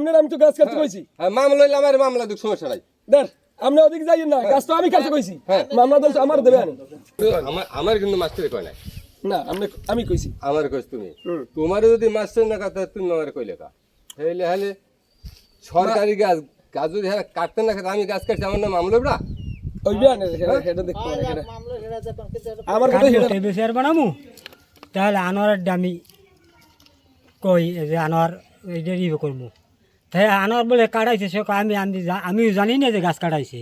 আপনার আমি তো গাছ কাটতে কইছি। হ্যাঁ মামলা হইলে আমার মামলা দুঃখ সমস্যা নাই। দেখ আপনি ওদিকে যাইয়েন না গাছ তো আমি কাটতে কইছি। হ্যাঁ। মামলা দল আমার দেবে আনি আমার আমার কিন্তু মাস্টারে কয় নাই। না আপনি আমি কইছি। আমার কইস তুমি। তোমার যদি মাস্টার না কথা তুমি আমার কইলে কা। হইলে হলে সরকারি গাছ গাছ যদি হ্যাঁ কাটতে না আমি গাছ কাটছি আমার নাম মামলা বড়া আমার কথা সেটা কাটতে বেশি বানামু? তাহলে আনোয়ারের দামি কই যে আনোয়ার এইটা ইয়ে করব তাই আনোয়ার বলে কাটাইছে সে কয় আমি আমি জা- জানি না যে গাছ কাটাইছে।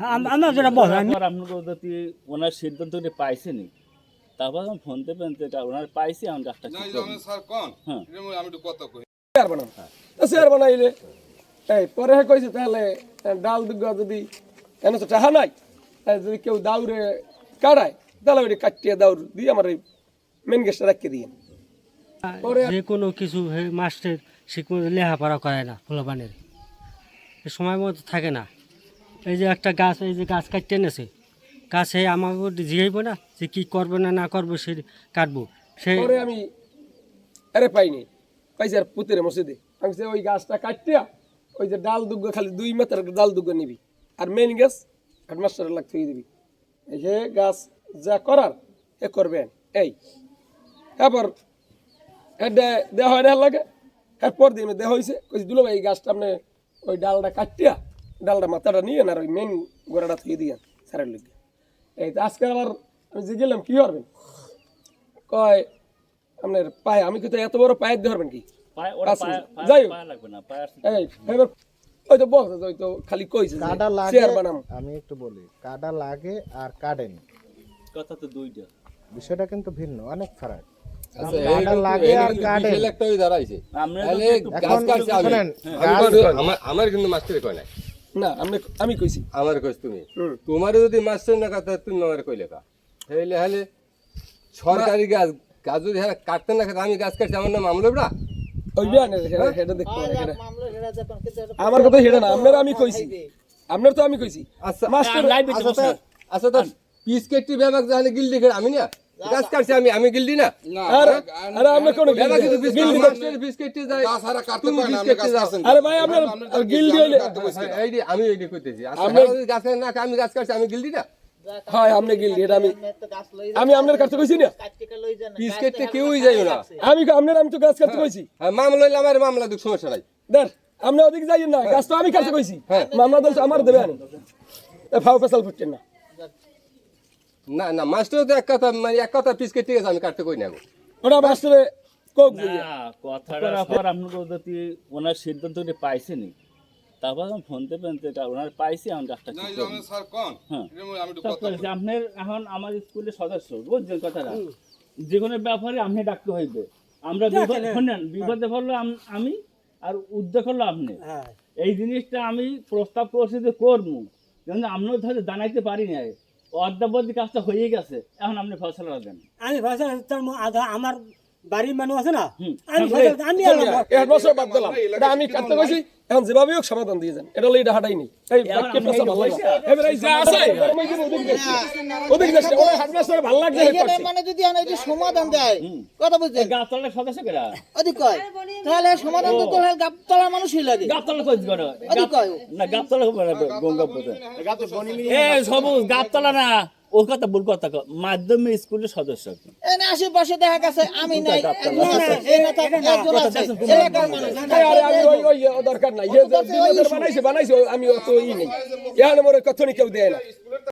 হ্যাঁ, আম- আমার যেটা বল আমি আপনার যদি ওনার সিদ্ধান্তটি পাইছেনি? তারপর আমি ফোন পেন ওনার পাইছি আমি ডাক্তার কি করব? হ্যাঁ। চেয়ার বানাম তো চেয়ার বানাইলে এই পরে হে কইছে তাহলে ডাল দুগ্গ যদি এনে তো টাহা নাই যদি কেউ দাউরে কাটায় তাহলে ওইটা কাটিয়ে দাউর দিয়ে আমার ওই মেন গেস্টটা রাখিয়ে দিয়ে পরে যে কোনো কিছু হে মাস্টার শিখব লেখাপড়া করে না ফুলবানের সময় মতো থাকে না। এই যে একটা গাছ, এই যে গাছ কাটতে এনেছে, গাছ আমাকে জিগাইব না? যে কী করবে না না করব সে কাটবো? সে আমি আরে পাইনি। পাইছি আর পুতের মসজিদে। আমি ওই গাছটা কাটতে ওই যে ডাল দুগ্গ খালি দুই মাত্রার ডাল দুগ্গ নিবি। আর মেন গাছ হেডমাস্টারের লাগ থুই দিবি। এই যে গাছ যা করার, এ করবেন। এই। এটা দেওয়া হয় না লাগে? এরপর দিন দেওয়া হয়েছে কইছি দুলো ভাই এই গাছটা আপনি ওই ডালটা কাটিয়া ডালটা মাথাটা নিয়ে আর ওই মেন গোড়াটা থুই দিয়ে স্যারের লিখে এই তো আজকে আবার আমি যে গেলাম কি করবেন? কয় আপনার পায়ে আমি কিন্তু এত বড় পায়ের দিয়ে পারবেন কি? যাই হোক। ওই তো বলছে ওই তো খালি কইছে লাগে চেয়ার বানাম। আমি একটু বলি কাটা লাগে আর কাটেনি। কথা তো দুইটা। বিষয়টা কিন্তু ভিন্ন অনেক ফারাক। আচ্ছা, আমরা তাহলে কিন্তু- মাস্টারে কয় নাই না আমি আমি কইছি আমার কইস তুমি তোমার যদি মাস্টার না কথা তুমি আমার কইলে কা হইলে হলে সরকারি গাছ গাছ যদি হ্যাঁ কাটতে না আমি গাছ কাটছি আমার নাম মামলা বড়া আমার কথা সেটা না আপনার আমি কইছি আপনার তো আমি কইছি আচ্ছা মাস্টার লাইভে আচ্ছা তো আচ্ছা পিস কেটে ব্যাপার জানে গিল্ডি করে আমি না গাছ কাটছি আমি আমি গিল্ডি না? আরে কোন ব্যাপার কিন্তু গিল্ডি মাস্টার পিস কেটে যায় তুমি পিস কেটে যাও। আরে ভাই গিল্ডি হইলে হ্যাঁ, এই আমি এই কইতেছি। আচ্ছা আমরা- গাছ না আমি গাছ কাটছি আমি গিল্ডি না? হয় আপনি গিল্ডি এটা আমি আমি আপনার কাছে কইছি না? পিস কেটে কেউই যাইও না। আমি আপনার আমি তো গাছ কাটতে কইছি। হ্যাঁ, মামলা হইলে আমার মামলা দুঃখ সমস্যা নাই। দেখ আপনি ওদিকে যাইয়েন না গাছ তো আমি কাছে কইছি। হ্যাঁ। মামলা দল আমার দেবে আনি। এ ফাও পেশাল ফুটছেন না। না না মাস্টার তো এক কথা মানে এক কথা পিস কেটে গেছে আমি কাটতে কই না গো। ওটা মাস্টারে কোক না কথাটা পর আপনার যদি ওনার সিদ্ধান্তটি পাইছেনি তারপর আমি ফোন থেকে পেন ওনার পাইছি আমি ডাক্তার? হ্যাঁ আপনার এখন আমার স্কুলের সদস্য বুঝছেন কথাটা? যে কোনো ব্যাপারে আপনি ডাকতে হইবে। আমরা বিপদ শুনেন বিপদে পড়ল আমি আর উদ্যোগ হলো আপনি। হ্যাঁ। এই জিনিসটা আমি প্রস্তাব করছি যে করব। কিন্তু আপনিও ধরে জানাইতে পারি নাই। অর্ধাবধি কাজটা হয়ে গেছে। এখন আপনি ফসল দেন। আমি তার আধা- আমার বাড়ির মানুষ আছে না? আমি তারপরে- আমি বাদ দিলাম। আমি কাটতে কইছি এখন যেভাবে হোক সমাধান দিয়ে যান এটা লই হাঁটাই নেই। এই ভালো লাগে। পয়সা- এবার এই যা আছে ওদিক যাচ্ছে। ওই ভালো লাগছে যে মানে যদি এখন এই যে সমাধান দেয় কথা বুঝছেন? গাছতলার সদস্য কেরা? ওদিক কয়? তাহলে সমাধান তো তোর গাবতলার মানুষই লাগে গাবতলা কই করে ওদিক কয়? না গাবতলা গঙ্গাপুরে এ সবুজ গাবতলা না। ও কথা ভুল কথা কও। মাধ্যমিক স্কুলের সদস্য আশেপাশে দেখা গেছে আমি নাই দরকার নাই বানাইছে বানাইছে আমি অত ই নেই এখানে মোরে কথা কেউ দেয় না